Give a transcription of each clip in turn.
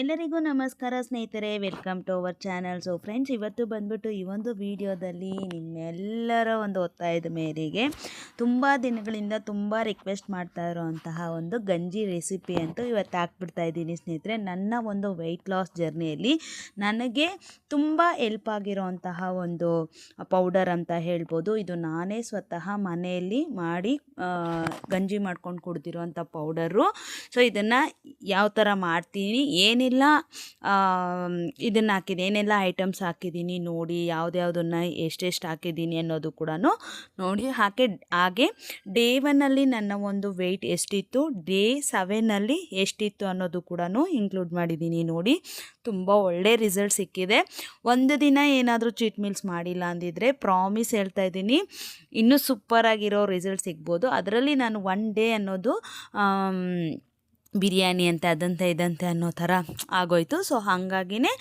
ಎಲ್ಲರಿಗೂ ನಮಸ್ಕಾರ ಸ್ನೇಹಿತರೆ, welcome to our channel. So friends ಇವತ್ತು ಬಂದ್ಬಿಟ್ಟು ಈ ಒಂದು ವಿಡಿಯೋದಲ್ಲಿ ನಿಮ್ಮೆಲ್ಲರ ಒಂದು ಒತ್ತಾಯದ ಮೇರೆಗೆ ತುಂಬ ದಿನಗಳಿಂದ ತುಂಬ ರಿಕ್ವೆಸ್ಟ್ ಮಾಡ್ತಾ ಇರೋವಂತಹ ಒಂದು ಗಂಜಿ ರೆಸಿಪಿ ಅಂತೂ ಇವತ್ತು ಹಾಕ್ಬಿಡ್ತಾ ಇದ್ದೀನಿ ಸ್ನೇಹಿತರೆ. ನನ್ನ ಒಂದು ವೆಯ್ಟ್ ಲಾಸ್ ಜರ್ನಿಯಲ್ಲಿ ನನಗೆ ತುಂಬ ಎಲ್ಪ್ ಆಗಿರೋವಂತಹ ಒಂದು ಪೌಡರ್ ಅಂತ ಹೇಳ್ಬೋದು. ಇದು ನಾನೇ ಸ್ವತಃ ಮನೆಯಲ್ಲಿ ಮಾಡಿ ಗಂಜಿ ಮಾಡ್ಕೊಂಡು ಕುಡ್ದಿರೋವಂಥ ಪೌಡರು ಸೊ ಇದನ್ನು ಯಾವ ಥರ ಮಾಡ್ತೀನಿ ಏನೆಲ್ಲ ಇದನ್ನು ಹಾಕಿದೆ, ಏನೆಲ್ಲ ಐಟಮ್ಸ್ ಹಾಕಿದ್ದೀನಿ ನೋಡಿ, ಯಾವುದ್ಯಾವ್ದನ್ನು ಎಷ್ಟೆಷ್ಟು ಹಾಕಿದ್ದೀನಿ ಅನ್ನೋದು ಕೂಡ ನೋಡಿ, ಹಾಗೆ ಹಾಗೆ ಡೇ ಒನ್ನಲ್ಲಿ ನನ್ನ ಒಂದು ವೆಯ್ಟ್ ಎಷ್ಟಿತ್ತು ಡೇ ಸೆವೆನಲ್ಲಿ ಎಷ್ಟಿತ್ತು ಅನ್ನೋದು ಕೂಡ ಇನ್ಕ್ಲೂಡ್ ಮಾಡಿದ್ದೀನಿ ನೋಡಿ. ತುಂಬ ಒಳ್ಳೆ ರಿಸಲ್ಟ್ ಸಿಕ್ಕಿದೆ. ಒಂದು ದಿನ ಏನಾದರೂ ಚೀಟ್ ಮೀಲ್ಸ್ ಮಾಡಿಲ್ಲ ಅಂದಿದ್ರೆ ಪ್ರಾಮಿಸ್ ಹೇಳ್ತಾ ಇದ್ದೀನಿ, ಇನ್ನೂ ಸೂಪರಾಗಿರೋ ರಿಸಲ್ಟ್ ಸಿಗ್ಬೋದು. ಅದರಲ್ಲಿ ನಾನು ಒನ್ ಡೇ ಅನ್ನೋದು ಬಿರಿಯಾನಿ ಅಂತೆ, ಅದಂತೆ, ಇದಂತೆ ಅನ್ನೋ ಥರ ಆಗೋಯ್ತು. ಸೊ ಹಾಗಾಗಿನೇ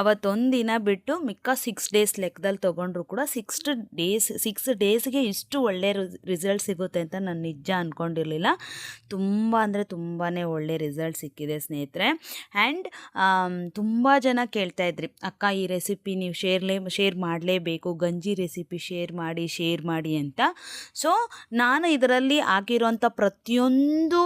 ಅವತ್ತೊಂದು ದಿನ ಬಿಟ್ಟು ಮಿಕ್ಕ ಸಿಕ್ಸ್ ಡೇಸ್ ಲೆಕ್ಕದಲ್ಲಿ ತೊಗೊಂಡ್ರು ಕೂಡ ಸಿಕ್ಸ್ ಡೇಸ್ ಸಿಕ್ಸ್ ಡೇಸ್ಗೆ ಇಷ್ಟು ಒಳ್ಳೆ ರಿಸಲ್ಟ್ ಸಿಗುತ್ತೆ ಅಂತ ನಾನು ನಿಜ ಅಂದ್ಕೊಂಡಿರಲಿಲ್ಲ ತುಂಬ ಅಂದರೆ ತುಂಬಾ ಒಳ್ಳೆ ರಿಸಲ್ಟ್ ಸಿಕ್ಕಿದೆ ಸ್ನೇಹಿತರೆ. ಆ್ಯಂಡ್ ತುಂಬ ಜನ ಕೇಳ್ತಾ ಇದ್ರಿ, ಅಕ್ಕ, ಈ ರೆಸಿಪಿ ನೀವು ಶೇರ್ಲೇ ಶೇರ್ ಮಾಡಲೇಬೇಕು, ಗಂಜಿ ರೆಸಿಪಿ ಶೇರ್ ಮಾಡಿ ಶೇರ್ ಮಾಡಿ ಅಂತ. ಸೊ ನಾನು ಇದರಲ್ಲಿ ಹಾಕಿರೋಂಥ ಪ್ರತಿಯೊಂದು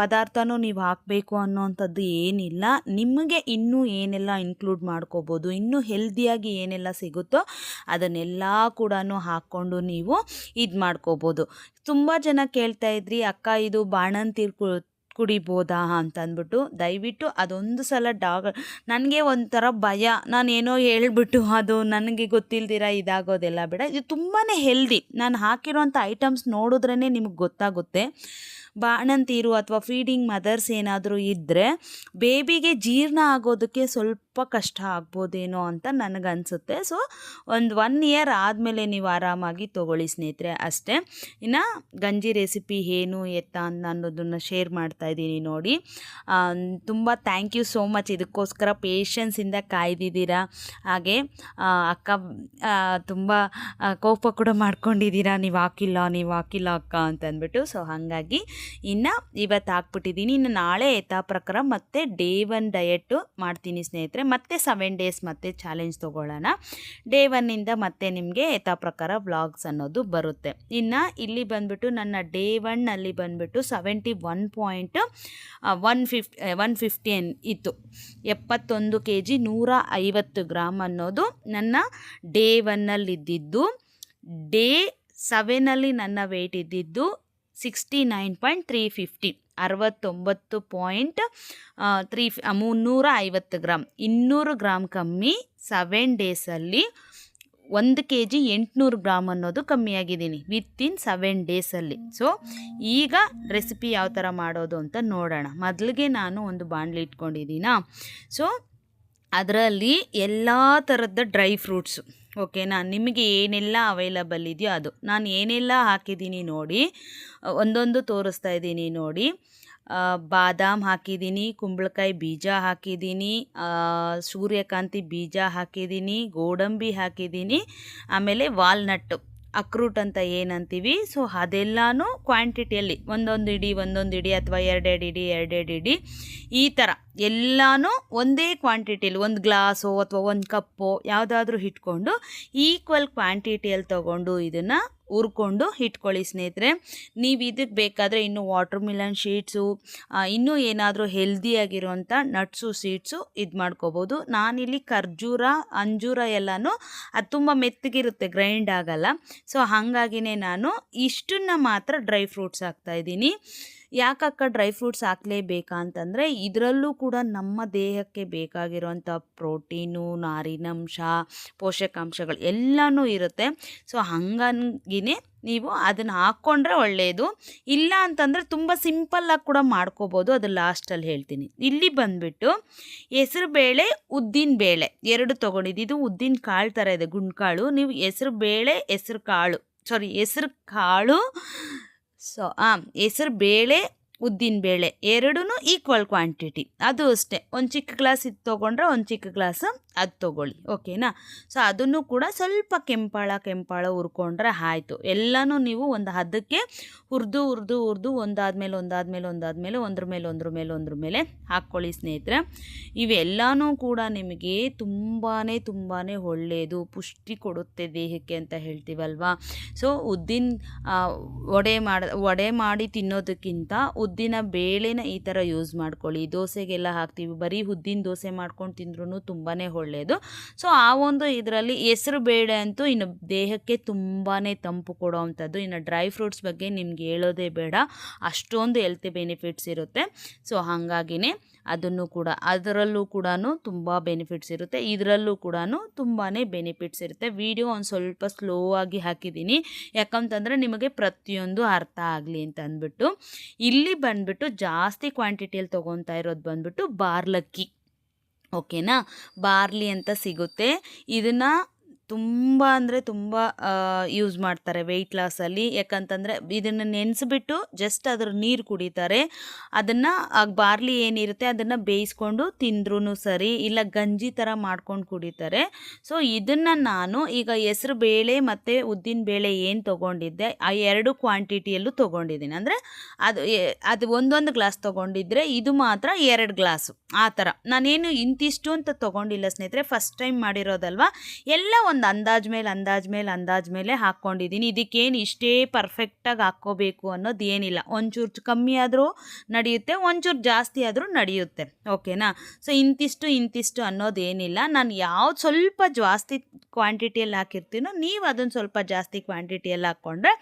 ಪದಾರ್ಥನೂ ನೀವು ಹಾಕಬೇಕು ಅನ್ನೋವಂಥದ್ದು ಏನಿಲ್ಲ. ನಿಮಗೆ ಇನ್ನೂ ಏನೆಲ್ಲ ಇನ್ಕ್ಲೂಡ್ ಮಾಡ್ಕೋಬೋದು, ಇನ್ನೂ ಹೆಲ್ದಿಯಾಗಿ ಏನೆಲ್ಲ ಸಿಗುತ್ತೋ ಅದನ್ನೆಲ್ಲ ಕೂಡ ಹಾಕ್ಕೊಂಡು ನೀವು ಇದು ಮಾಡ್ಕೋಬೋದು. ತುಂಬ ಜನ ಕೇಳ್ತಾ ಇದ್ರಿ, ಅಕ್ಕ, ಇದು ಬಾಣಂತಿರ್ ಕು, ಕುಡಿಬೋದಾ? ಅಂತಂದ್ಬಿಟ್ಟು ದಯವಿಟ್ಟು ಅದೊಂದು ಸಲ ಡಾಗ್, ನನಗೆ ಒಂಥರ ಭಯ. ನಾನೇನೋ ಹೇಳ್ಬಿಟ್ಟು ಅದು ನನಗೆ ಗೊತ್ತಿಲ್ದಿರ ಇದಾಗೋದೆಲ್ಲ ಬೇಡ. ಇದು ತುಂಬಾ ಹೆಲ್ದಿ ನಾನು ಹಾಕಿರೋಂಥ ಐಟಮ್ಸ್ ನೋಡಿದ್ರೇ ನಿಮಗೆ ಗೊತ್ತಾಗುತ್ತೆ. ಬಾಣಂತೀರು ಅಥವಾ ಫೀಡಿಂಗ್ ಮದರ್ಸ್ ಏನಾದರೂ ಇದ್ದರೆ ಬೇಬಿಗೆ ಜೀರ್ಣ ಆಗೋದಕ್ಕೆ ಸ್ವಲ್ಪ ಕಷ್ಟ ಆಗ್ಬೋದೇನೋ ಅಂತ ನನಗನ್ಸುತ್ತೆ. ಸೊ, ಒಂದು ಒನ್ ಇಯರ್ ಆದಮೇಲೆ ನೀವು ಆರಾಮಾಗಿ ತೊಗೊಳ್ಳಿ ಸ್ನೇಹಿತರೆ ಅಷ್ಟೇ. ಇನ್ನು ಗಂಜಿ ರೆಸಿಪಿ ಏನು, ಎತ್ತ ಅಂತ ಅನ್ನೋದನ್ನು ಶೇರ್ ಮಾಡ್ತಾ ಇದ್ದೀನಿ ನೋಡಿ. ತುಂಬ ಥ್ಯಾಂಕ್ ಯು ಸೋ ಮಚ್ ಇದಕ್ಕೋಸ್ಕರ ಪೇಷನ್ಸಿಂದ ಕಾಯ್ದಿದ್ದೀರಾ? ಹಾಗೆ ಅಕ್ಕ ತುಂಬ ಕೋಪ ಕೂಡ ಮಾಡ್ಕೊಂಡಿದ್ದೀರಾ? ನೀವು ಹಾಕಿಲ್ಲ ನೀವು ಹಾಕಿಲ್ಲ ಅಕ್ಕ ಅಂತ ಅಂದ್ಬಿಟ್ಟು. ಸೊ, ಹಾಗಾಗಿ ಇನ್ನು ಇವತ್ತು ಹಾಕ್ಬಿಟ್ಟಿದ್ದೀನಿ. ಇನ್ನು ನಾಳೆ ಯಥಾ ಪ್ರಕಾರ ಮತ್ತೆ ಡೇ ಒನ್ ಡಯಟು ಮಾಡ್ತೀನಿ ಸ್ನೇಹಿತರೆ. ಮತ್ತೆ ಸೆವೆನ್ ಡೇಸ್ ಮತ್ತೆ ಚಾಲೆಂಜ್ ತೊಗೊಳ್ಳೋಣ. ಡೇ ಒನ್ನಿಂದ ಮತ್ತೆ ನಿಮಗೆ ಯಥಾ ಪ್ರಕಾರ ವ್ಲಾಗ್ಸ್ ಅನ್ನೋದು ಬರುತ್ತೆ. ಇನ್ನು ಇಲ್ಲಿ ಬಂದುಬಿಟ್ಟು ನನ್ನ ಡೇ ಒನ್ನಲ್ಲಿ ಬಂದುಬಿಟ್ಟು ಸೆವೆಂಟಿ ಒನ್ ಪಾಯಿಂಟ್ ಒನ್ ಫಿಫ್ ಒನ್ ಫಿಫ್ಟಿಯನ್ ಇತ್ತು. ಎಪ್ಪತ್ತೊಂದು ಕೆ ಜಿ ನೂರ ಐವತ್ತು ಗ್ರಾಮ್ ಅನ್ನೋದು ನನ್ನ ಡೇ ಒನ್ನಲ್ಲಿದ್ದಿದ್ದು ಡೇ ಸೆವೆನಲ್ಲಿ ನನ್ನ ವೆಯ್ಟ್ ಇದ್ದಿದ್ದು sixty nine point three fifty ಅರವತ್ತೊಂಬತ್ತು ಪಾಯಿಂಟ್ ತ್ರೀ ಮುನ್ನೂರ ಐವತ್ತು ಗ್ರಾಮ್ ಇನ್ನೂರು ಗ್ರಾಮ್ ಕಮ್ಮಿ ಸೆವೆನ್ ಡೇಸಲ್ಲಿ ಒಂದು ಕೆ ಜಿ ಎಂಟುನೂರು ಗ್ರಾಮ್ ಅನ್ನೋದು ಕಮ್ಮಿಯಾಗಿದ್ದೀನಿ ವಿತಿನ್ ಸೆವೆನ್ ಡೇಸಲ್ಲಿ ಸೊ ಈಗ ರೆಸಿಪಿ ಯಾವ ಥರ ಮಾಡೋದು ಅಂತ ನೋಡೋಣ. ಮೊದಲಿಗೆ ನಾನು ಒಂದು ಬಾಣಲಿ ಇಟ್ಕೊಂಡಿದ್ದೀನ? ಸೊ ಅದರಲ್ಲಿ ಎಲ್ಲ ಥರದ ಡ್ರೈ ಫ್ರೂಟ್ಸು ಓಕೆನಾ ನಿಮಗೆ ಏನೆಲ್ಲ ಅವೈಲಬಲ್ ಇದೆಯೋ ಅದು. ನಾನು ಏನೆಲ್ಲ ಹಾಕಿದ್ದೀನಿ ನೋಡಿ ಒಂದೊಂದು ತೋರಿಸ್ತಾ ಇದ್ದೀನಿ ನೋಡಿ. ಬಾದಾಮ್ ಹಾಕಿದ್ದೀನಿ, ಕುಂಬಳಕಾಯಿ ಬೀಜ ಹಾಕಿದ್ದೀನಿ ಸೂರ್ಯಕಾಂತಿ ಬೀಜ ಹಾಕಿದ್ದೀನಿ, ಗೋಡಂಬಿ ಹಾಕಿದ್ದೀನಿ, ಆಮೇಲೆ ವಾಲ್ನಟ್ಟು ಅಕ್ರೂಟ್ ಅಂತ ಏನಂತೀವಿ. ಸೊ, ಅದೆಲ್ಲನೂ ಕ್ವಾಂಟಿಟಿಯಲ್ಲಿ ಒಂದೊಂದು ಇಡಿ ಒಂದೊಂದು ಇಡಿ ಅಥವಾ ಎರಡೆರಡು ಇಡಿ ಎರಡೆರಡು ಇಡಿ ಈ ಥರ ಎಲ್ಲನೂ ಒಂದೇ ಕ್ವಾಂಟಿಟಿಯಲ್ಲಿ ಒಂದು ಗ್ಲಾಸು ಅಥವಾ ಒಂದು ಕಪ್ಪು ಯಾವುದಾದ್ರೂ ಇಟ್ಕೊಂಡು ಈಕ್ವಲ್ ಕ್ವಾಂಟಿಟಿಯಲ್ಲಿ ತೊಗೊಂಡು ಇದನ್ನು ಹುರ್ಕೊಂಡು ಇಟ್ಕೊಳ್ಳಿ ಸ್ನೇಹಿತರೆ. ನೀವು ಇದಕ್ಕೆ ಬೇಕಾದರೆ ಇನ್ನು ವಾಟರ್ ಮಿಲನ್ ಶೀಟ್ಸು ಇನ್ನೂ ಏನಾದರೂ ಹೆಲ್ದಿಯಾಗಿರುವಂಥ ನಟ್ಸು ಸೀಡ್ಸು ಇದು ಮಾಡ್ಕೋಬೋದು. ನಾನಿಲ್ಲಿ ಖರ್ಜೂರ, ಅಂಜೂರ ಎಲ್ಲನೂ ಅದು ತುಂಬ ಮೆತ್ತಗಿರುತ್ತೆ ಗ್ರೈಂಡ್ ಆಗಲ್ಲ. ಸೊ ಹಾಗಾಗಿನೇ ನಾನು ಇಷ್ಟನ್ನು ಮಾತ್ರ ಡ್ರೈ ಫ್ರೂಟ್ಸ್ ಹಾಕ್ತಾಯಿದ್ದೀನಿ ಯಾಕಕ್ಕ ಡ್ರೈ ಫ್ರೂಟ್ಸ್ ಹಾಕಲೇಬೇಕಾ ಅಂತಂದರೆ ಇದರಲ್ಲೂ ಕೂಡ ನಮ್ಮ ದೇಹಕ್ಕೆ ಬೇಕಾಗಿರುವಂಥ ಪ್ರೋಟೀನು, ನಾರಿನಂಶ, ಪೋಷಕಾಂಶಗಳು ಎಲ್ಲನೂ ಇರುತ್ತೆ. ಸೊ, ಹಂಗಾಗಿನೇ ನೀವು ಅದನ್ನು ಹಾಕ್ಕೊಂಡ್ರೆ ಒಳ್ಳೆಯದು ಇಲ್ಲ ಅಂತಂದರೆ ತುಂಬ ಸಿಂಪಲ್ಲಾಗಿ ಕೂಡ ಮಾಡ್ಕೋಬೋದು. ಅದು ಲಾಸ್ಟಲ್ಲಿ ಹೇಳ್ತೀನಿ. ಇಲ್ಲಿ ಬಂದುಬಿಟ್ಟು ಹೆಸರು ಬೇಳೆ, ಉದ್ದಿನ ಬೇಳೆ. ಎರಡು ತೊಗೊಂಡಿದ್ದು. ಇದು ಉದ್ದಿನ ಕಾಳು ಥರ ಇದೆ, ಗುಂಡ್ಕಾಳು. ನೀವು ಹೆಸರು ಬೇಳೆ, ಹೆಸರು ಕಾಳು. ಸಾರಿ ಹೆಸರು ಕಾಳು ಸೊ ಹಾಂ ಹೆಸರು ಬೇಳೆ, ಉದ್ದಿನ ಬೇಳೆ ಎರಡೂ ಈಕ್ವಲ್ ಕ್ವಾಂಟಿಟಿ ಅದು ಅಷ್ಟೇ. ಒಂದು ಚಿಕ್ಕ ಗ್ಲಾಸ್ ಇದು ತೊಗೊಂಡ್ರೆ ಒಂದು ಚಿಕ್ಕ ಗ್ಲಾಸ್ ಅದು ತೊಗೊಳ್ಳಿ, ಓಕೆನಾ? ಸೊ ಅದನ್ನು ಕೂಡ ಸ್ವಲ್ಪ ಕೆಂಪಾಳ ಕೆಂಪಾಳ ಹುರ್ಕೊಂಡ್ರೆ ಆಯಿತು. ಎಲ್ಲನೂ ನೀವು ಒಂದು ಹದಕ್ಕೆ ಹುರಿದು ಹುರಿದು ಹುರಿದು ಒಂದಾದ್ಮೇಲೆ ಒಂದಾದ್ಮೇಲೆ ಒಂದಾದ್ಮೇಲೆ ಒಂದ್ರ ಮೇಲೆ ಒಂದ್ರ ಮೇಲೆ ಒಂದ್ರ ಮೇಲೆ ಹಾಕ್ಕೊಳ್ಳಿ ಸ್ನೇಹಿತರೆ. ಇವೆಲ್ಲನೂ ಕೂಡ ನಿಮಗೆ ತುಂಬಾ ತುಂಬಾ ಒಳ್ಳೆಯದು ಪುಷ್ಟಿ ಕೊಡುತ್ತೆ ದೇಹಕ್ಕೆ ಅಂತ ಹೇಳ್ತೀವಲ್ವಾ? ಸೊ ಉದ್ದಿನ ವಡೆ ಮಾಡ, ವಡೆ ಮಾಡಿ ತಿನ್ನೋದಕ್ಕಿಂತ ಉದ್ದಿನ ಬೇಳೆನ ಈ ಥರ ಯೂಸ್ ಮಾಡ್ಕೊಳ್ಳಿ. ದೋಸೆಗೆಲ್ಲ ಹಾಕ್ತೀವಿ, ಬರೀ ಉದ್ದಿನ ದೋಸೆ ಮಾಡ್ಕೊಂಡು ತಿಂದ್ರೂ ತುಂಬಾ ಒಳ್ಳೆಯದು ಸೊ ಆ ಒಂದು ಇದರಲ್ಲಿ ಹೆಸರು ಬೇಳೆ ಅಂತೂ ಇನ್ನು ದೇಹಕ್ಕೆ ತುಂಬಾ ತಂಪು ಕೊಡೋವಂಥದ್ದು. ಇನ್ನು ಡ್ರೈ ಫ್ರೂಟ್ಸ್ ಬಗ್ಗೆ ನಿಮ್ಗೆ ಹೇಳೋದೇ ಬೇಡ. ಅಷ್ಟೊಂದು ಹೆಲ್ತ್ ಬೆನಿಫಿಟ್ಸ್ ಇರುತ್ತೆ. ಸೊ ಹಾಗಾಗಿನೇ ಅದನ್ನು ಕೂಡ, ಅದರಲ್ಲೂ ಕೂಡ ತುಂಬ ಬೆನಿಫಿಟ್ಸ್ ಇರುತ್ತೆ. ಇದರಲ್ಲೂ ಕೂಡ ತುಂಬಾ ಬೆನಿಫಿಟ್ಸ್ ಇರುತ್ತೆ. ವಿಡಿಯೋ ಒಂದು ಸ್ವಲ್ಪ ಸ್ಲೋ ಆಗಿ ಹಾಕಿದ್ದೀನಿ. ಯಾಕಂತಂದರೆ ನಿಮಗೆ ಪ್ರತಿಯೊಂದು ಅರ್ಥ ಆಗಲಿ ಅಂತ ಅಂದ್ಬಿಟ್ಟು. ಇಲ್ಲಿ ಬಂದ್ಬಿಟ್ಟು ಜಾಸ್ತಿ ಕ್ವಾಂಟಿಟಿಯಲ್ಲಿ ತೊಗೊತಾ ಇರೋದು ಬಂದ್ಬಿಟ್ಟು ಬಾರ್ಲಕ್ಕಿ. ಓಕೆನಾ? ಬಾರ್ಲಿ ಅಂತ ಸಿಗುತ್ತೆ. ಇದನ್ನು ತುಂಬ ಅಂದರೆ ತುಂಬ ಯೂಸ್ ಮಾಡ್ತಾರೆ ವೆಯ್ಟ್ ಲಾಸಲ್ಲಿ ಯಾಕಂತಂದರೆ ಇದನ್ನು ನೆನೆಸ್ಬಿಟ್ಟು ಜಸ್ಟ್ ಅದ್ರ ನೀರು ಕುಡಿತಾರೆ. ಅದನ್ನು ಬಾರ್ಲಿ ಏನಿರುತ್ತೆ ಅದನ್ನು ಬೇಯಿಸ್ಕೊಂಡು ತಿಂದ್ರೂ ಸರಿ, ಇಲ್ಲ ಗಂಜಿ ಥರ ಮಾಡ್ಕೊಂಡು ಕುಡಿತಾರೆ. ಸೊ ಇದನ್ನು ನಾನು ಈಗ ಹೆಸರು ಬೇಳೆ ಮತ್ತು ಉದ್ದಿನ ಬೇಳೆ ಏನು ತೊಗೊಂಡಿದ್ದೆ, ಆ ಎರಡು ಕ್ವಾಂಟಿಟಿಯಲ್ಲೂ ತೊಗೊಂಡಿದ್ದೀನಿ. ಅಂದರೆ ಅದು ಅದು ಒಂದೊಂದು ಗ್ಲಾಸ್ ತೊಗೊಂಡಿದ್ರೆ ಇದು ಮಾತ್ರ ಎರಡು ಗ್ಲಾಸು ಆ ಥರ ನಾನೇನು ಇಂತಿಷ್ಟು ಅಂತ ತೊಗೊಂಡಿಲ್ಲ ಸ್ನೇಹಿತರೆ ಫಸ್ಟ್ ಟೈಮ್ ಮಾಡಿರೋದಲ್ವಾ? ಎಲ್ಲ ಒಂದು ಅಂದಾಜ್ ಮೇಲೆ ಅಂದಾಜ್ ಮೇಲೆ ಅಂದಾಜ್ ಮೇಲೆ ಹಾಕ್ಕೊಂಡಿದ್ದೀನಿ. ಇದಕ್ಕೇನು ಇಷ್ಟೇ ಪರ್ಫೆಕ್ಟಾಗಿ ಹಾಕ್ಕೋಬೇಕು ಅನ್ನೋದು ಏನಿಲ್ಲ. ಒಂಚೂರು ಕಮ್ಮಿ ಆದರೂ ನಡೆಯುತ್ತೆ, ಒಂಚೂರು ಜಾಸ್ತಿ ಆದರೂ ನಡೆಯುತ್ತೆ. ಓಕೆನಾ? ಸೊ, ಇಂತಿಷ್ಟು ಇಂತಿಷ್ಟು ಅನ್ನೋದೇನಿಲ್ಲ ನಾನು ಯಾವ್ದು ಸ್ವಲ್ಪ ಜಾಸ್ತಿ ಕ್ವಾಂಟಿಟಿಯಲ್ಲಿ ಹಾಕಿರ್ತೀನೋ ನೀವು ಅದನ್ನು ಸ್ವಲ್ಪ ಜಾಸ್ತಿ ಕ್ವಾಂಟಿಟಿಯಲ್ಲಿ ಹಾಕ್ಕೊಂಡ್ರೆ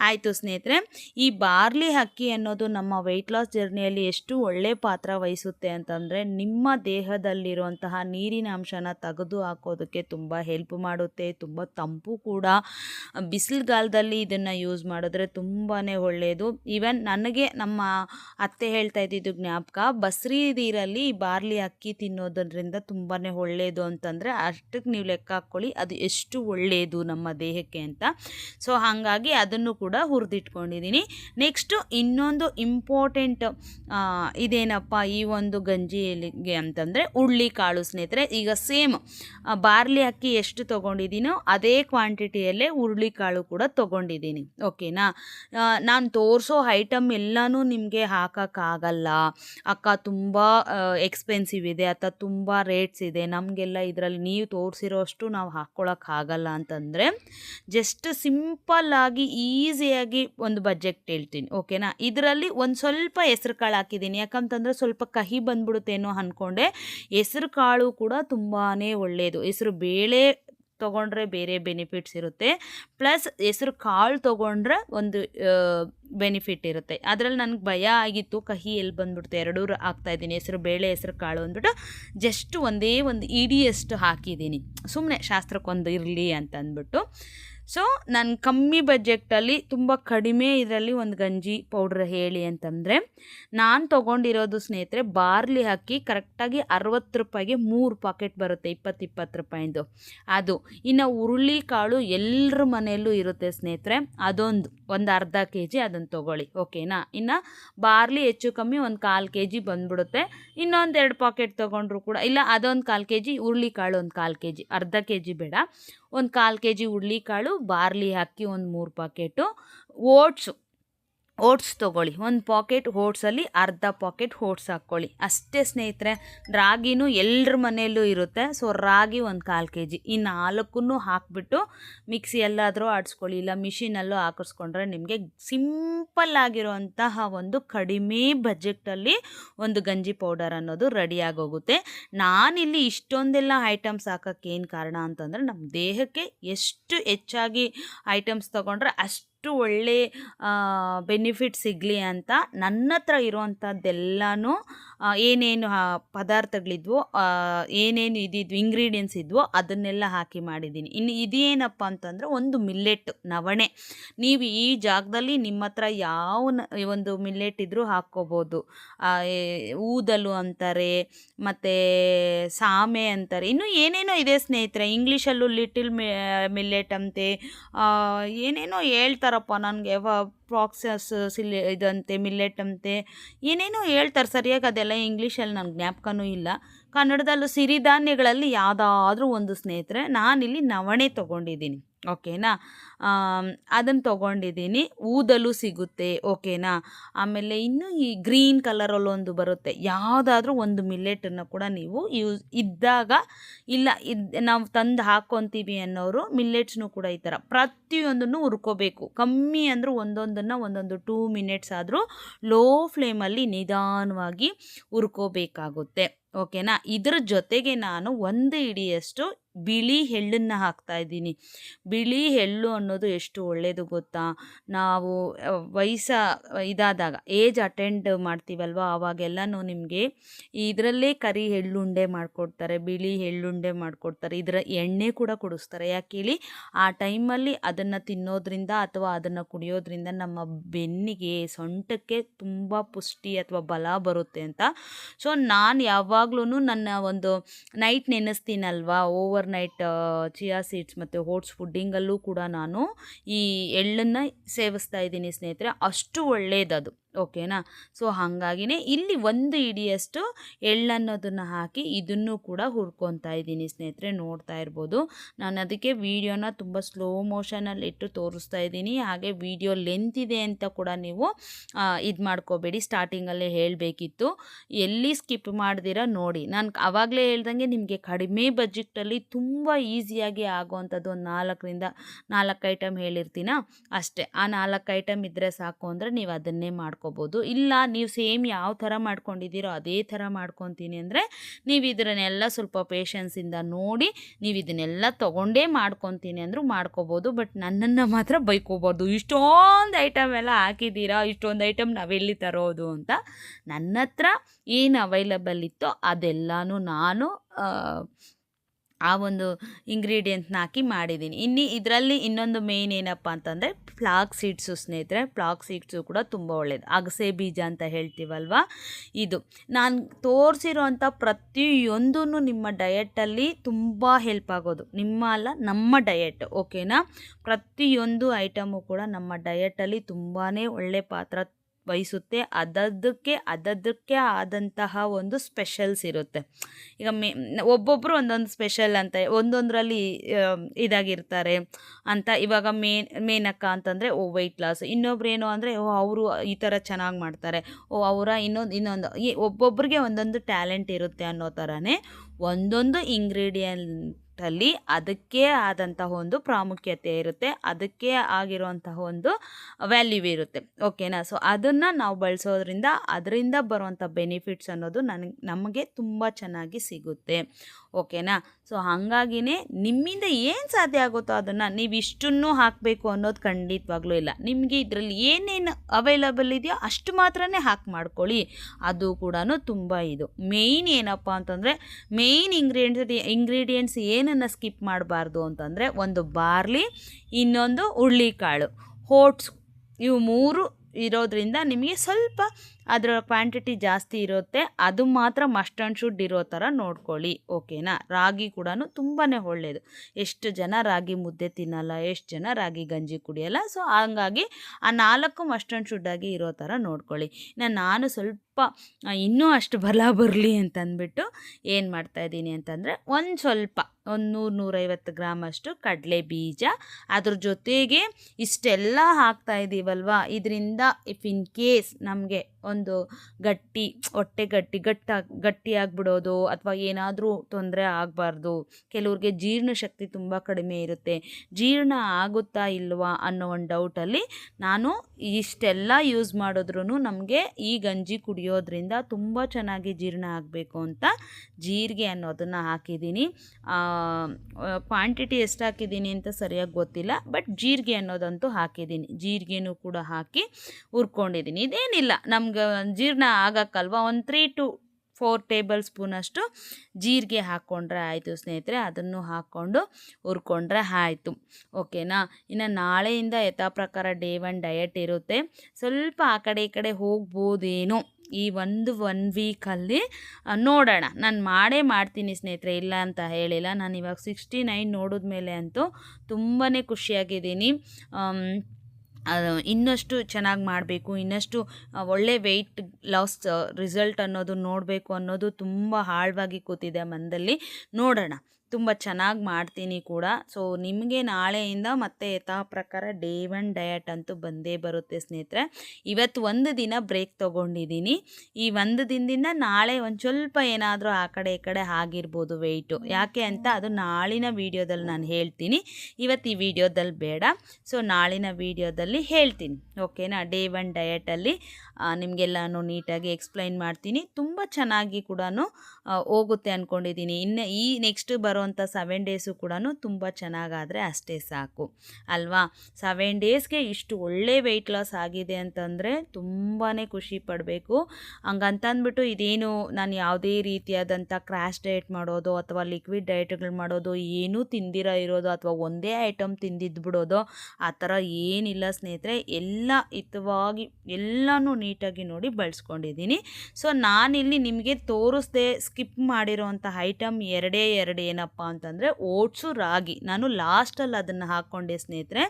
ಆಯಿತು ಸ್ನೇಹಿತರೆ. ಈ ಬಾರ್ಲಿ ಹಕ್ಕಿ ಅನ್ನೋದು ನಮ್ಮ ವೆಯ್ಟ್ ಲಾಸ್ ಜರ್ನಿಯಲ್ಲಿ ಎಷ್ಟು ಒಳ್ಳೆ ಪಾತ್ರ ವಹಿಸುತ್ತೆ ಅಂತಂದರೆ ನಿಮ್ಮ ದೇಹದಲ್ಲಿರುವಂತಹ ನೀರಿನ ಅಂಶನ ತೆಗೆದು ಹಾಕೋದಕ್ಕೆ ತುಂಬ ಹೆಲ್ಪ್ ಮಾಡುತ್ತೆ. ತುಂಬ ತಂಪು ಕೂಡ. ಬಿಸಿಲುಗಾಲದಲ್ಲಿ ಇದನ್ನು ಯೂಸ್ ಮಾಡಿದ್ರೆ ತುಂಬಾ ಒಳ್ಳೆಯದು ಈವನ್ ನನಗೆ ನಮ್ಮ ಅತ್ತೆ ಹೇಳ್ತಾ ಇದ್ದಿದ್ದು ಜ್ಞಾಪಕ, ಬಸ್ರಿ ನೀರಲ್ಲಿ ಬಾರ್ಲಿ ಅಕ್ಕಿ ತಿನ್ನೋದ್ರಿಂದ ತುಂಬಾ ಒಳ್ಳೆಯದು ಅಂತಂದರೆ ಅಷ್ಟಕ್ಕೆ ನೀವು ಲೆಕ್ಕ ಹಾಕ್ಕೊಳ್ಳಿ ಅದು ಎಷ್ಟು ಒಳ್ಳೆಯದು ನಮ್ಮ ದೇಹಕ್ಕೆ ಅಂತ. ಸೊ ಹಾಗಾಗಿ ಅದನ್ನು ಕೂಡ ಹುರಿದಿಟ್ಕೊಂಡಿದ್ದೀನಿ ನೆಕ್ಸ್ಟು ಇನ್ನೊಂದು ಇಂಪಾರ್ಟೆಂಟ್ ಇದೇನಪ್ಪ ಈ ಒಂದು ಗಂಜಿಯಲ್ಲಿಗೆ ಅಂತಂದರೆ ಹುಳ್ಳಿ ಕಾಳು ಸ್ನೇಹಿತರೆ, ಈಗ ಸೇಮ್ ಬಾರ್ಲಿ ಅಕ್ಕಿ ಎಷ್ಟು ತೊಗೊಂಡಿದ್ದೀನೋ ಅದೇ ಕ್ವಾಂಟಿಟಿಯಲ್ಲೇ ಹುರುಳಿಕಾಳು ಕೂಡ ತೊಗೊಂಡಿದ್ದೀನಿ. ಓಕೆನಾ? ನಾನು ತೋರಿಸೋ ಐಟಮ್ ಎಲ್ಲನೂ ನಿಮಗೆ ಹಾಕೋಕ್ಕಾಗಲ್ಲ. ಅಕ್ಕ ತುಂಬ ಎಕ್ಸ್ಪೆನ್ಸಿವ್ ಇದೆ ಅಥವಾ ತುಂಬ ರೇಟ್ಸ್ ಇದೆ. ನಮಗೆಲ್ಲ ಇದರಲ್ಲಿ ನೀವು ತೋರಿಸಿರೋ ಅಷ್ಟು ನಾವು ಹಾಕ್ಕೊಳಕ್ಕಾಗಲ್ಲ ಅಂತಂದರೆ ಜಸ್ಟ್ ಸಿಂಪಲ್ಲಾಗಿ ಈಸಿಯಾಗಿ ಒಂದು ಬಜೆಟ್ ಹೇಳ್ತೀನಿ. ಓಕೆನಾ? ಇದರಲ್ಲಿ ಒಂದು ಸ್ವಲ್ಪ ಹೆಸ್ರು ಕಾಳು ಹಾಕಿದ್ದೀನಿ. ಯಾಕಂತಂದರೆ ಸ್ವಲ್ಪ ಕಹಿ ಬಂದ್ಬಿಡುತ್ತೇನೋ ಅಂದ್ಕೊಂಡೆ ಹೆಸ್ರು ಕಾಳು ಕೂಡ ತುಂಬಾ ಒಳ್ಳೆಯದು ಹೆಸರು ಬೇಳೆ ತೊಗೊಂಡ್ರೆ ಬೇರೆ ಬೆನಿಫಿಟ್ಸ್ ಇರುತ್ತೆ. ಪ್ಲಸ್ ಹೆಸರು ಕಾಳು ತೊಗೊಂಡ್ರೆ ಒಂದು ಬೆನಿಫಿಟ್ ಇರುತ್ತೆ. ಅದರಲ್ಲಿ ನನಗೆ ಭಯ ಆಗಿತ್ತು. ಕಹಿ ಎಲ್ಲಿ ಬಂದ್ಬಿಡ್ತು? ಎರಡೂ ಹಾಕ್ತಾ ಇದ್ದೀನಿ. ಹೆಸ್ರು ಬೇಳೆ, ಹೆಸರು ಕಾಳು ಅಂದ್ಬಿಟ್ಟು ಜಸ್ಟ್ ಒಂದೇ ಒಂದು ಇಡಿಯಷ್ಟು ಹಾಕಿದ್ದೀನಿ. ಸುಮ್ಮನೆ ಶಾಸ್ತ್ರಕ್ಕೊಂದು ಇರಲಿ ಅಂತ ಅಂದ್ಬಿಟ್ಟು ಸೊ ನಾನು ಕಮ್ಮಿ ಬಜೆಟಲ್ಲಿ ತುಂಬ ಕಡಿಮೆ ಇದರಲ್ಲಿ ಒಂದು ಗಂಜಿ ಪೌಡ್ರ್ ಹೇಳಿ ಅಂತಂದರೆ, ನಾನು ತೊಗೊಂಡಿರೋದು ಸ್ನೇಹಿತರೆ ಬಾರ್ಲಿ ಹಾಕಿ ಕರೆಕ್ಟಾಗಿ ಅರವತ್ತು ರೂಪಾಯಿಗೆ ಮೂರು ಪಾಕೆಟ್ ಬರುತ್ತೆ, ಇಪ್ಪತ್ತು ಇಪ್ಪತ್ತು ರೂಪಾಯಿಂದು. ಅದು, ಇನ್ನು ಹುರುಳಿ ಕಾಳು ಎಲ್ಲರ ಮನೆಯಲ್ಲೂ ಇರುತ್ತೆ ಸ್ನೇಹಿತರೆ, ಅದೊಂದು, ಒಂದು ಅರ್ಧ ಕೆ ಜಿ ಅದನ್ನು ತೊಗೊಳ್ಳಿ, ಓಕೆನಾ? ಇನ್ನು ಬಾರ್ಲಿ ಹೆಚ್ಚು ಕಮ್ಮಿ ಒಂದು ಕಾಲು ಕೆ ಜಿ ಬಂದ್ಬಿಡುತ್ತೆ, ಇನ್ನೊಂದು ಎರಡು ಪಾಕೆಟ್ ತೊಗೊಂಡ್ರು ಕೂಡ, ಇಲ್ಲ ಅದೊಂದು ಕಾಲು ಕೆ ಜಿ ಹುರುಳಿ ಕಾಳು ಒಂದು ಕಾಲು ಕೆ ಜಿ ಅರ್ಧ ಕೆ ಜಿ ಬೇಡ. ಒಂದು ಕಾಲು ಕೆ ಜಿ ಕಾಳು ಬಾರ್ಲಿ ಹಾಕಿ ಒಂದು ಮೂರು ಪಾಕೆಟು ಓಟ್ಸು. ಓಟ್ಸ್ ತೊಗೊಳ್ಳಿ. ಒಂದು ಪಾಕೆಟ್ ಓಟ್ಸಲ್ಲಿ ಅರ್ಧ ಪಾಕೆಟ್ ಓಟ್ಸ್ ಹಾಕ್ಕೊಳ್ಳಿ. ಅಷ್ಟೇ ಸ್ನೇಹಿತರೆ, ರಾಗಿನೂ ಎಲ್ಲರ ಮನೆಯಲ್ಲೂ ಇರುತ್ತೆ. ಸೊ ರಾಗಿ ಒಂದು ಕಾಲು ಕೆ ಜಿ ಈ ನಾಲ್ಕು ಹಾಕಿಬಿಟ್ಟು ಮಿಕ್ಸಿ ಎಲ್ಲಾದರೂ ಆಡಿಸ್ಕೊಳ್ಳಿ. ಇಲ್ಲ, ಮಿಷಿನಲ್ಲೂ ಹಾಕಿಸ್ಕೊಂಡ್ರೆ ನಿಮಗೆ ಸಿಂಪಲ್ ಆಗಿರುವಂತಹ ಒಂದು ಕಡಿಮೆ ಬಜೆಟಲ್ಲಿ ಒಂದು ಗಂಜಿ ಪೌಡರ್ ಅನ್ನೋದು ರೆಡಿ ಆಗೋಗುತ್ತೆ. ನಾನಿಲ್ಲಿ ಇಷ್ಟೊಂದೆಲ್ಲ ಐಟಮ್ಸ್ ಹಾಕೋಕ್ಕೆ ಏನು ಕಾರಣ ಅಂತಂದರೆ ನಮ್ಮ ದೇಹಕ್ಕೆ ಎಷ್ಟು ಹೆಚ್ಚಾಗಿ ಐಟಮ್ಸ್ ತೊಗೊಂಡ್ರೆ ಅಷ್ಟು ಒಳ್ಳೆ ಬೆನಿಫಿಟ್ ಸಿಗಲಿ ಅಂತ ನನ್ನ ಹತ್ರ ಇರೋವಂಥದ್ದೆಲ್ಲನೂ ಏನೇನು ಪದಾರ್ಥಗಳಿದ್ವು ಏನೇನು ಇದಿದ್ವು ಇಂಗ್ರೀಡಿಯೆಂಟ್ಸ್ ಇದ್ವೋ ಅದನ್ನೆಲ್ಲ ಹಾಕಿ ಮಾಡಿದ್ದೀನಿ. ಇನ್ನು ಇದೇನಪ್ಪ ಅಂತಂದರೆ ಒಂದು ಮಿಲ್ಲೆಟ್ ನವಣೆ. ನೀವು ಈ ಜಾಗದಲ್ಲಿ ನಿಮ್ಮ ಹತ್ರ ಯಾವ ಒಂದು ಮಿಲ್ಲೆಟ್ ಇದ್ದರೂ ಹಾಕ್ಕೋಬೋದು. ಊದಲು ಅಂತಾರೆ, ಮತ್ತು ಸಾಮೆ ಅಂತಾರೆ. ಇನ್ನೂ ಏನೇನೋ ಇದೆ ಸ್ನೇಹಿತರೆ ಇಂಗ್ಲೀಷಲ್ಲೂ ಲಿಟಿಲ್ ಮಿಲ್ಲೆಟ್ ಅಂತೆ ಏನೇನೋ ಹೇಳ್ತಾರಪ್ಪ ಹೇಳ್ತಾರಪ್ಪ ನನಗೆ ಪ್ರಾಕ್ಸಸ್ ಸಿಲ್ಲಿ ಇದಂತೆ ಮಿಲ್ಲೆಟ್ ಅಂತೆ ಏನೇನೋ ಹೇಳ್ತಾರೆ ಸರಿಯಾಗಿ ಅದೆಲ್ಲ ಇಂಗ್ಲೀಷಲ್ಲಿ ನನ್ನ ಜ್ಞಾಪಕನೂ ಇಲ್ಲ. ಕನ್ನಡದಲ್ಲೂ ಸಿರಿಧಾನ್ಯಗಳಲ್ಲಿ ಯಾವುದಾದ್ರೂ ಒಂದು ಸ್ನೇಹಿತರೆ ನಾನಿಲ್ಲಿ ನವಣೆ ತೊಗೊಂಡಿದ್ದೀನಿ. ಓಕೆನಾ? ಅದನ್ನು ತೊಗೊಂಡಿದ್ದೀನಿ ಊದಲು ಸಿಗುತ್ತೆ. ಓಕೆನಾ? ಆಮೇಲೆ ಇನ್ನು ಈ ಗ್ರೀನ್ ಕಲರಲ್ಲೊಂದು ಬರುತ್ತೆ. ಯಾವುದಾದ್ರೂ ಒಂದು ಮಿಲ್ಲೆಟನ್ನು ಕೂಡ ನೀವು ಯೂಸ್ ಇದ್ದಾಗ ಇಲ್ಲ, ಇದು ನಾವು ತಂದು ಹಾಕ್ಕೊತೀವಿ ಅನ್ನೋರು ಮಿಲ್ಲೆಟ್ಸ್ನು ಕೂಡ ಈ ಥರ ಪ್ರತಿಯೊಂದನ್ನು ಹುರ್ಕೋಬೇಕು. ಕಮ್ಮಿ ಅಂದರೂ ಒಂದೊಂದನ್ನು ಒಂದೊಂದು ಟೂ ಮಿನಿಟ್ಸ್ ಆದರೂ ಲೋ ಫ್ಲೇಮಲ್ಲಿ ನಿಧಾನವಾಗಿ ಹುರ್ಕೋಬೇಕಾಗುತ್ತೆ. ಓಕೆನಾ? ಇದರ ಜೊತೆಗೆ ನಾನು ಒಂದು ಹಿಡಿಯಷ್ಟು ಬಿಳಿ ಎಳ್ಳನ್ನು ಹಾಕ್ತಾ ಇದ್ದೀನಿ. ಬಿಳಿ ಎಳ್ಳು ಅನ್ನೋದು ಎಷ್ಟು ಒಳ್ಳೆಯದು ಗೊತ್ತಾ? ನಾವು ವಯಸ್ಸ ಇದಾದಾಗ, ಏಜ್ ಅಟೆಂಡ್ ಮಾಡ್ತೀವಲ್ವ? ಆವಾಗೆಲ್ಲನೂ ನಿಮಗೆ ಇದರಲ್ಲೇ ಕರಿ ಎಳ್ಳುಂಡೆ ಮಾಡಿಕೊಡ್ತಾರೆ, ಬಿಳಿ ಎಳ್ಳುಂಡೆ ಮಾಡಿಕೊಡ್ತಾರೆ, ಇದರ ಎಣ್ಣೆ ಕೂಡ ಕುಡಿಸ್ತಾರೆ. ಯಾಕೆ ಹೇಳಿ? ಆ ಟೈಮಲ್ಲಿ ಅದನ್ನು ತಿನ್ನೋದ್ರಿಂದ ಅಥವಾ ಅದನ್ನು ಕುಡಿಯೋದ್ರಿಂದ ನಮ್ಮ ಬೆನ್ನಿಗೆ, ಸೊಂಟಕ್ಕೆ ತುಂಬ ಪುಷ್ಟಿ ಅಥವಾ ಬಲ ಬರುತ್ತೆ ಅಂತ. ಸೊ, ನಾನು ಯಾವಾಗ್ಲೂ ನನ್ನ ಒಂದು ನೈಟ್ ನೆನೆಸ್ತೀನಲ್ವಾ? ಓವರ್ ನೈಟ್ ಚಿಯಾ ಸೀಡ್ಸ್ ಮತ್ತು ಓಟ್ಸ್ ಫುಡ್ಡಿಂಗಲ್ಲೂ ಕೂಡ ನಾನು ಈ ಎಳ್ಳನ್ನು ಸೇವಿಸ್ತಾ ಇದ್ದೀನಿ ಸ್ನೇಹಿತರೆ. ಅಷ್ಟು ಒಳ್ಳೆಯದದು ಓಕೆನಾ? ಸೊ, ಹಾಗಾಗಿನೇ ಇಲ್ಲಿ ಒಂದು ಹಿಡಿಯಷ್ಟು ಎಳ್ಳನ್ನೋದನ್ನು ಹಾಕಿ ಇದನ್ನು ಕೂಡ ಹುರ್ಕೊತಾ ಇದ್ದೀನಿ ಸ್ನೇಹಿತರೆ, ನೋಡ್ತಾ ಇರ್ಬೋದು. ನಾನು ಅದಕ್ಕೆ ವೀಡಿಯೋನ ತುಂಬ ಸ್ಲೋ ಮೋಷನಲ್ಲಿ ಇಟ್ಟು ತೋರಿಸ್ತಾ ಇದ್ದೀನಿ. ಹಾಗೆ ವೀಡಿಯೋ ಲೆಂತ್ ಇದೆ ಅಂತ ಕೂಡ ನೀವು ಇದು ಮಾಡ್ಕೋಬೇಡಿ. ಸ್ಟಾರ್ಟಿಂಗಲ್ಲೇ ಹೇಳಬೇಕಿತ್ತು. ಎಲ್ಲಿ ಸ್ಕಿಪ್ ಮಾಡ್ದಿರ ನೋಡಿ. ನಾನು ಆವಾಗಲೇ ಹೇಳ್ದಂಗೆ ನಿಮಗೆ ಕಡಿಮೆ ಬಜೆಟಲ್ಲಿ ತುಂಬ ಈಸಿಯಾಗಿ ಆಗೋವಂಥದ್ದು ಒಂದು ನಾಲ್ಕರಿಂದ ನಾಲ್ಕು ಐಟಮ್ ಹೇಳಿರ್ತೀನ? ಅಷ್ಟೇ. ಆ ನಾಲ್ಕು ಐಟಮ್ ಇದ್ದರೆ ಸಾಕು ಅಂದರೆ ನೀವು ಅದನ್ನೇ ಮಾಡ್ಕೋಬೋದು. ಇಲ್ಲ, ನೀವು ಸೇಮ್ ಯಾವ ಥರ ಮಾಡ್ಕೊಂಡಿದ್ದೀರೋ ಅದೇ ಥರ ಮಾಡ್ಕೊತೀನಿ ಅಂದರೆ ನೀವು ಇದನ್ನೆಲ್ಲ ಸ್ವಲ್ಪ ಪೇಷನ್ಸಿಂದ ನೋಡಿ ನೀವು ಇದನ್ನೆಲ್ಲ ತೊಗೊಂಡೇ ಮಾಡ್ಕೊತೀನಿ ಅಂದರೂ ಮಾಡ್ಕೋಬೋದು. ಬಟ್ ನನ್ನನ್ನು ಮಾತ್ರ ಬೈಕೋಬಾರ್ದು. ಇಷ್ಟೊಂದು ಐಟಮ್ ಎಲ್ಲ ಹಾಕಿದ್ದೀರಾ, ಇಷ್ಟೊಂದು ಐಟಮ್ ನಾವೆಲ್ಲಿ ತರೋದು ಅಂತ ನನ್ನ ಹತ್ರ ಏನು ಅವೈಲಬಲ್ ಇತ್ತೋ ಅದೆಲ್ಲನೂ ನಾನು ಆ ಒಂದು ಇಂಗ್ರೀಡಿಯೆಂಟ್ನ ಹಾಕಿ ಮಾಡಿದ್ದೀನಿ. ಇನ್ನು ಇದರಲ್ಲಿ ಇನ್ನೊಂದು ಮೇಯ್ನ್ ಏನಪ್ಪ ಅಂತಂದರೆ ಫ್ಲಾಕ್ ಸೀಡ್ಸು ಸ್ನೇಹಿತರೆ ಫ್ಲಾಕ್ ಸೀಡ್ಸು ಕೂಡ ತುಂಬ ಒಳ್ಳೆಯದು ಅಗಸೆ ಬೀಜ ಅಂತ ಹೇಳ್ತೀವಲ್ವ? ಇದು. ನಾನು ತೋರಿಸಿರೋಂಥ ಪ್ರತಿಯೊಂದೂ ನಿಮ್ಮ ಡಯೆಟಲ್ಲಿ ತುಂಬ ಹೆಲ್ಪ್ ಆಗೋದು. ನಿಮ್ಮ ಅಲ್ಲ, ನಮ್ಮ ಡಯೆಟ್ ಓಕೆನಾ ಪ್ರತಿಯೊಂದು ಐಟಮು ಕೂಡ ನಮ್ಮ ಡಯೆಟಲ್ಲಿ ತುಂಬಾ ಒಳ್ಳೆ ಪಾತ್ರ ವಹಿಸುತ್ತೆ ಅದದಕ್ಕೆ ಅದದಕ್ಕೆ ಆದಂತಹ ಒಂದು ಸ್ಪೆಷಲ್ಸ್ ಇರುತ್ತೆ. ಈಗ ಮೇ ಒಬ್ಬೊಬ್ಬರು ಒಂದೊಂದು ಸ್ಪೆಷಲ್ ಅಂತ, ಒಂದೊಂದರಲ್ಲಿ ಇದಾಗಿರ್ತಾರೆ. ಅಂತ ಇವಾಗ ಮೇನ್ ಮೇನಕ್ಕ ಅಂತಂದರೆ, ಓ ವೆಯ್ಟ್ ಲಾಸ್ ಇನ್ನೊಬ್ರು ಏನು ಅಂದರೆ, ಓ, ಅವರು ಈ ಥರ ಚೆನ್ನಾಗಿ ಮಾಡ್ತಾರೆ. ಓ, ಅವರ ಇನ್ನೊಂದು ಇನ್ನೊಂದು, ಈ ಒಬ್ಬೊಬ್ರಿಗೆ ಒಂದೊಂದು ಟ್ಯಾಲೆಂಟ್ ಇರುತ್ತೆ ಅನ್ನೋ ಥರನೇ ಒಂದೊಂದು ಇಂಗ್ರೀಡಿಯಂಟ್ ಅಲ್ಲಿ ಅದಕ್ಕೆ ಆದಂತಹ ಒಂದು ಪ್ರಾಮುಖ್ಯತೆ ಇರುತ್ತೆ, ಅದಕ್ಕೆ ಆಗಿರುವಂತಹ ಒಂದು ವ್ಯಾಲ್ಯೂ ಇರುತ್ತೆ. ಓಕೆನಾ ಸೊ ಅದನ್ನು ನಾವು ಬಳಸೋದ್ರಿಂದ ಅದರಿಂದ ಬರುವಂಥ ಬೆನಿಫಿಟ್ಸ್ ಅನ್ನೋದು ನನಗೆ ನಮಗೆ ತುಂಬ ಚೆನ್ನಾಗಿ ಸಿಗುತ್ತೆ. ಓಕೆನಾ ಸೊ ಹಾಗಾಗಿನೇ ನಿಮ್ಮಿಂದ ಏನು ಸಾಧ್ಯ ಆಗುತ್ತೋ ಅದನ್ನು ನೀವು ಇಷ್ಟನ್ನು ಹಾಕಬೇಕು ಅನ್ನೋದು ಖಂಡಿತವಾಗ್ಲೂ ಇಲ್ಲ. ನಿಮಗೆ ಇದರಲ್ಲಿ ಏನೇನು ಅವೈಲಬಲ್ ಇದೆಯೋ ಅಷ್ಟು ಮಾತ್ರನೇ ಹಾಕಿ ಮಾಡ್ಕೊಳ್ಳಿ. ಅದು ಕೂಡ ತುಂಬ ಇದು. ಮೇಯ್ನ್ ಏನಪ್ಪ ಅಂತಂದರೆ ಮೇಯ್ನ್ ಇಂಗ್ರೀಡಿಯೆಂಟ್ಸ್ ಇಂಗ್ರೀಡಿಯೆಂಟ್ಸ್ ಏನನ್ನು ಸ್ಕಿಪ್ ಮಾಡಬಾರ್ದು ಅಂತಂದರೆ ಒಂದು ಬಾರ್ಲಿ ಇನ್ನೊಂದು ಹುಳ್ಳಿಕಾಳು ಓಟ್ಸ್ ಇವು ಮೂರು ಇರೋದ್ರಿಂದ ನಿಮಗೆ ಸ್ವಲ್ಪ ಅದರ ಕ್ವಾಂಟಿಟಿ ಜಾಸ್ತಿ ಇರುತ್ತೆ, ಅದು ಮಾತ್ರ ಮಸ್ಟ್ ಆ್ಯಂಡ್ ಶುಡ್ ಇರೋ ಥರ ನೋಡ್ಕೊಳ್ಳಿ ಓಕೆನಾ ರಾಗಿ ಕೂಡ ತುಂಬಾ ಒಳ್ಳೆಯದು ಎಷ್ಟು ಜನ ರಾಗಿ ಮುದ್ದೆ ತಿನ್ನಲ್ಲ, ಎಷ್ಟು ಜನ ರಾಗಿ ಗಂಜಿ ಕುಡಿಯಲ್ಲ ಸೊ ಹಂಗಾಗಿ ಆ ನಾಲ್ಕು ಮಸ್ಟ್ ಆ್ಯಂಡ್ ಆಗಿ ಇರೋ ಥರ ನೋಡ್ಕೊಳ್ಳಿ. ಇನ್ನು ನಾನು ಸ್ವಲ್ಪ ಇನ್ನೂ ಅಷ್ಟು ಬಲ ಬರಲಿ ಅಂತಂದ್ಬಿಟ್ಟು ಏನು ಮಾಡ್ತಾ ಇದ್ದೀನಿ ಅಂತಂದರೆ, ಒಂದು ಸ್ವಲ್ಪ, ಒಂದು ನೂರು ನೂರೈವತ್ತು ಗ್ರಾಮ್ ಅಷ್ಟು ಕಡಲೆ ಬೀಜ, ಅದ್ರ ಜೊತೆಗೆ ಇಷ್ಟೆಲ್ಲ ಹಾಕ್ತಾ ಇದ್ದೀವಲ್ವ ಇದರಿಂದ ಇಫ್ ಇನ್ ಕೇಸ್ ನಮಗೆ ಒಂದು ಗಟ್ಟಿ, ಹೊಟ್ಟೆ ಗಟ್ಟಿ, ಗಟ್ಟ ಆಗಿಬಿಡೋದು ಅಥವಾ ಏನಾದರೂ ತೊಂದರೆ ಆಗಬಾರ್ದು. ಕೆಲವ್ರಿಗೆ ಜೀರ್ಣಶಕ್ತಿ ತುಂಬ ಕಡಿಮೆ ಇರುತ್ತೆ. ಜೀರ್ಣ ಆಗುತ್ತಾ ಇಲ್ವಾ ಅನ್ನೋ ಒಂದು ಡೌಟಲ್ಲಿ ನಾನು ಇಷ್ಟೆಲ್ಲ ಯೂಸ್ ಮಾಡಿದ್ರೂ ನಮಗೆ ಈ ಗಂಜಿ ಕುಡಿಯೋದ್ರಿಂದ ತುಂಬ ಚೆನ್ನಾಗಿ ಜೀರ್ಣ ಆಗಬೇಕು ಅಂತ ಜೀರಿಗೆ ಅನ್ನೋದನ್ನು ಹಾಕಿದ್ದೀನಿ. ಕ್ವಾಂಟಿಟಿ ಎಷ್ಟು ಹಾಕಿದ್ದೀನಿ ಅಂತ ಸರಿಯಾಗಿ ಗೊತ್ತಿಲ್ಲ ಬಟ್ ಜೀರಿಗೆ ಅನ್ನೋದಂತೂ ಹಾಕಿದ್ದೀನಿ. ಜೀರಿಗೆನೂ ಕೂಡ ಹಾಕಿ ಹುರ್ಕೊಂಡಿದ್ದೀನಿ. ಇದೇನಿಲ್ಲ ನಮ್ಗೆ ಜೀರ್ಣ ಆಗಕ್ಕಲ್ವ? ಒಂದು ತ್ರೀ ಟು ಫೋರ್ ಟೇಬಲ್ ಸ್ಪೂನಷ್ಟು ಜೀರಿಗೆ ಹಾಕ್ಕೊಂಡ್ರೆ ಆಯಿತು ಸ್ನೇಹಿತರೆ. ಅದನ್ನು ಹಾಕ್ಕೊಂಡು ಹುರ್ಕೊಂಡ್ರೆ ಆಯಿತು. ಓಕೆನಾ? ಇನ್ನು ನಾಳೆಯಿಂದ ಯಥಾ ಪ್ರಕಾರ ಡೇ ಒನ್ ಡಯಟ್ ಇರುತ್ತೆ. ಸ್ವಲ್ಪ ಆ ಕಡೆ ಈ ಕಡೆ ಹೋಗ್ಬೋದೇನೋ ಈ ಒಂದು ಒನ್ ವೀಕಲ್ಲಿ ನೋಡೋಣ. ನಾನು ಮಾಡೇ ಮಾಡ್ತೀನಿ ಸ್ನೇಹಿತರೆ, ಇಲ್ಲ ಅಂತ ಹೇಳಿಲ್ಲ. ನಾನು ಇವಾಗ ಸಿಕ್ಸ್ಟಿ ನೈನ್ ನೋಡಿದ್ಮೇಲೆ ಅಂತೂ ತುಂಬಾ ಖುಷಿಯಾಗಿದ್ದೀನಿ. ಇನ್ನಷ್ಟು ಚೆನ್ನಾಗಿ ಮಾಡಬೇಕು, ಇನ್ನಷ್ಟು ಒಳ್ಳೆ ವೆಯ್ಟ್ ಲಾಸ್ ರಿಸಲ್ಟ್ ಅನ್ನೋದು ನೋಡಬೇಕು ಅನ್ನೋದು ತುಂಬ ಆಳವಾಗಿ ಕೂತಿದೆ ಮನದಲ್ಲಿ. ನೋಡೋಣ. ತುಂಬ ಚೆನ್ನಾಗಿ ಮಾಡ್ತೀನಿ ಕೂಡ. ಸೊ ನಿಮಗೆ ನಾಳೆಯಿಂದ ಮತ್ತೆ ಯಥಾ ಪ್ರಕಾರ ಡೇ ಒನ್ ಡಯಟ್ ಅಂತೂ ಬಂದೇ ಬರುತ್ತೆ ಸ್ನೇಹಿತರೆ. ಇವತ್ತು ಒಂದು ದಿನ ಬ್ರೇಕ್ ತೊಗೊಂಡಿದ್ದೀನಿ. ಈ ಒಂದು ದಿನದಿಂದ ನಾಳೆ ಒಂದು ಸ್ವಲ್ಪ ಏನಾದರೂ ಆ ಕಡೆ ಈ ಕಡೆ ಆಗಿರ್ಬೋದು ವೆಯ್ಟು ಯಾಕೆ ಅಂತ ಅದು ನಾಳಿನ ವೀಡಿಯೋದಲ್ಲಿ ನಾನು ಹೇಳ್ತೀನಿ. ಇವತ್ತು ಈ ವಿಡಿಯೋದಲ್ಲಿ ಬೇಡ. ಸೊ ನಾಳಿನ ವೀಡಿಯೋದಲ್ಲಿ ಹೇಳ್ತೀನಿ. ಓಕೆನಾ? ಡೇ ಒನ್ ಡಯಟಲ್ಲಿ ನಿಮಗೆಲ್ಲಾನು ನೀಟಾಗಿ ಎಕ್ಸ್ಪ್ಲೈನ್ ಮಾಡ್ತೀನಿ. ತುಂಬ ಚೆನ್ನಾಗಿ ಕೂಡ ಹೋಗುತ್ತೆ ಅಂದ್ಕೊಂಡಿದ್ದೀನಿ ಇನ್ನು ಈ ನೆಕ್ಸ್ಟ್ ಬರೋವಂಥ ಸೆವೆನ್ ಡೇಸು ಕೂಡ ತುಂಬ ಚೆನ್ನಾಗಾದರೆ ಅಷ್ಟೇ ಸಾಕು. ಅಲ್ವಾ? ಸೆವೆನ್ ಡೇಸ್ಗೆ ಇಷ್ಟು ಒಳ್ಳೆ ವೆಯ್ಟ್ ಲಾಸ್ ಆಗಿದೆ ಅಂತಂದರೆ ತುಂಬಾ ಖುಷಿ ಪಡಬೇಕು. ಹಂಗಂತಂದ್ಬಿಟ್ಟು ಇದೇನು ನಾನು ಯಾವುದೇ ರೀತಿಯಾದಂಥ ಕ್ರ್ಯಾಶ್ ಡಯಟ್ ಮಾಡೋದು ಅಥವಾ ಲಿಕ್ವಿಡ್ ಡಯಟ್ಗಳು ಮಾಡೋದು, ಏನೂ ತಿಂದಿರೋ ಇರೋದು ಅಥವಾ ಒಂದೇ ಐಟಮ್ ತಿಂದಿದ್ದು ಬಿಡೋದು, ಆ ಥರ ಏನಿಲ್ಲ ಸ್ನೇಹಿತರೆ. ಎಲ್ಲ ಹಿತವಾಗಿ ಎಲ್ಲನೂ ನೀಟಾಗಿ ನೋಡಿ ಬಳಸ್ಕೊಂಡಿದ್ದೀನಿ. ಸೊ ನಾನಿಲ್ಲಿ ನಿಮಗೆ ತೋರಿಸ್ದೆ, ಸ್ಕಿಪ್ ಮಾಡಿರೋವಂಥ ಐಟಮ್ ಎರಡೇ ಎರಡು ಅಂತಂದರೆ ಓಟ್ಸು ರಾಗಿ. ನಾನು ಲಾಸ್ಟಲ್ಲಿ ಅದನ್ನು ಹಾಕ್ಕೊಂಡೆ ಸ್ನೇಹಿತರೆ.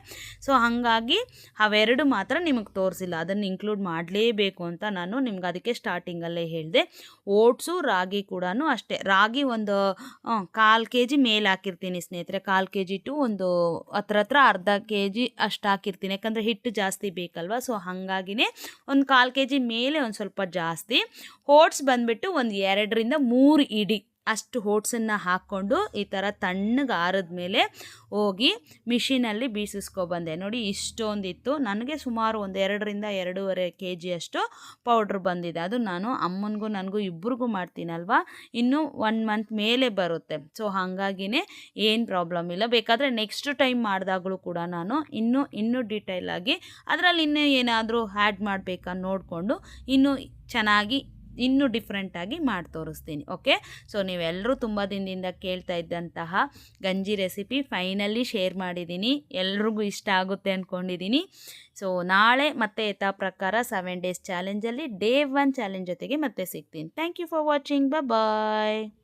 ಸೊ ಹಾಗಾಗಿ ಅವೆರಡು ಮಾತ್ರ ನಿಮಗೆ ತೋರಿಸಿಲ್ಲ. ಅದನ್ನು ಇನ್ಕ್ಲೂಡ್ ಮಾಡಲೇಬೇಕು ಅಂತ ನಾನು ನಿಮ್ಗೆ ಅದಕ್ಕೆ ಸ್ಟಾರ್ಟಿಂಗಲ್ಲೇ ಹೇಳಿದೆ. ಓಟ್ಸು ರಾಗಿ ಕೂಡ ಅಷ್ಟೇ. ರಾಗಿ ಒಂದು ಕಾಲು ಕೆ ಜಿ ಮೇಲೆ ಹಾಕಿರ್ತೀನಿ ಸ್ನೇಹಿತರೆ. ಕಾಲು ಕೆ ಜಿ ಟು ಒಂದು ಹತ್ರ ಹತ್ರ ಅರ್ಧ ಕೆ ಜಿ ಅಷ್ಟು ಹಾಕಿರ್ತೀನಿ. ಯಾಕಂದರೆ ಹಿಟ್ಟು ಜಾಸ್ತಿ ಬೇಕಲ್ವ? ಸೊ ಹಾಗಾಗಿನೇ ಒಂದು ಕಾಲು ಕೆ ಜಿ ಮೇಲೆ ಒಂದು ಸ್ವಲ್ಪ ಜಾಸ್ತಿ. ಓಟ್ಸ್ ಬಂದುಬಿಟ್ಟು ಒಂದು ಎರಡರಿಂದ ಮೂರು ಇಡಿ. ಅಷ್ಟು ಓಟ್ಸನ್ನು ಹಾಕ್ಕೊಂಡು ಈ ಥರ ತಣ್ಣಗೆ ಆರಿದ ಮೇಲೆ ಹೋಗಿ ಮಿಷಿನಲ್ಲಿ ಬೀಸಿಸ್ಕೊಬಂದೆ ನೋಡಿ ಇಷ್ಟೊಂದಿತ್ತು. ನನಗೆ ಸುಮಾರು ಒಂದು ಎರಡರಿಂದ ಎರಡೂವರೆ ಕೆ ಜಿಯಷ್ಟು ಪೌಡ್ರ್ ಬಂದಿದೆ. ಅದು ನಾನು ಅಮ್ಮನಿಗೂ ನನಗೂ ಇಬ್ಬರಿಗೂ ಮಾಡ್ತೀನಲ್ವ? ಇನ್ನೂ ಒನ್ ಮಂತ್ ಮೇಲೆ ಬರುತ್ತೆ. ಸೊ, ಹಾಗಾಗಿನೇ ಏನು ಪ್ರಾಬ್ಲಮ್ ಇಲ್ಲ. ಬೇಕಾದರೆ ನೆಕ್ಸ್ಟ್ ಟೈಮ್ ಮಾಡಿದಾಗಲೂ ಕೂಡ ನಾನು ಇನ್ನೂ ಇನ್ನೂ ಡೀಟೇಲಾಗಿ ಅದರಲ್ಲಿ ಇನ್ನೂ ಏನಾದರೂ ಆ್ಯಡ್ ಮಾಡಬೇಕಾ ನೋಡಿಕೊಂಡು ಇನ್ನೂ ಚೆನ್ನಾಗಿ ಇನ್ನೂ ಡಿಫ್ರೆಂಟಾಗಿ ಮಾಡಿ ತೋರಿಸ್ತೀನಿ ಓಕೆ ಸೊ ನೀವೆಲ್ಲರೂ ತುಂಬ ದಿನದಿಂದ ಕೇಳ್ತಾ ಇದ್ದಂತಹ ಗಂಜಿ ರೆಸಿಪಿ ಫೈನಲಿ ಶೇರ್ ಮಾಡಿದ್ದೀನಿ, ಎಲ್ರಿಗೂ ಇಷ್ಟ ಆಗುತ್ತೆ ಅಂದ್ಕೊಂಡಿದ್ದೀನಿ ಸೊ ನಾಳೆ ಮತ್ತೆ ಯಥಾ ಪ್ರಕಾರ ಸೆವೆನ್ ಡೇಸ್ ಚಾಲೆಂಜಲ್ಲಿ ಡೇ ಒನ್ ಚಾಲೆಂಜ್ ಜೊತೆಗೆ ಮತ್ತೆ ಸಿಗ್ತೀನಿ. Thank you for watching bye